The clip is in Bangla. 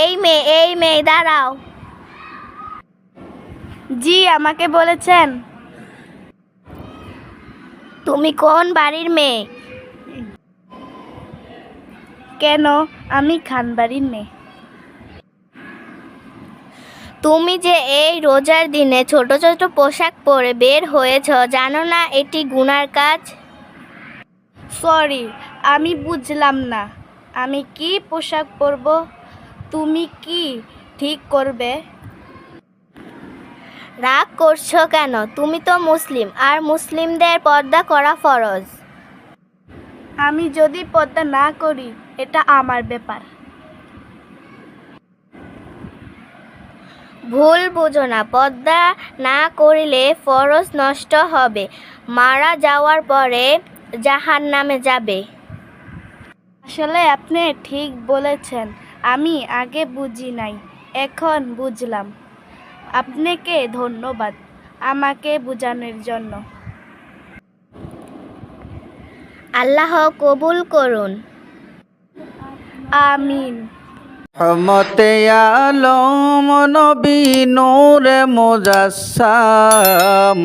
এই মেয়ে এই মেয়ে, দাঁড়াও। জি, আমাকে বলেছেন। তুমি কোন বাড়ির মেয়ে? কেন? আমি খানবাড়ির মেয়ে। তুমি যে এই রোজার দিনে ছোট ছোট পোশাক পরে বের হয়েছ, জানো না এটি গুনার কাজ? সরি, আমি বুঝলাম না। আমি কি পোশাক পরব? তুমি কি ঠিক করবে? রাগ করছ কেন? তুমি তো মুসলিম, আর মুসলিমদের পর্দা করা ফরজ। আমি যদি পর্দা না করি, এটা আমার ব্যাপার। ভুল বুঝো না, পর্দা না করিলে ফরজ নষ্ট হবে। মারা যাওয়ার পরে জাহান নামে যাবে। আসলে আপনি ঠিক বলেছেন। আমি আগে বুঝি নাই এখন বুঝলাম। আপনাকে ধন্যবাদ আমাকে বোঝানোর জন্য। আল্লাহ কবুল করুন। আমিন। রহমতে আলম নবী নূরে মুজাসসাম।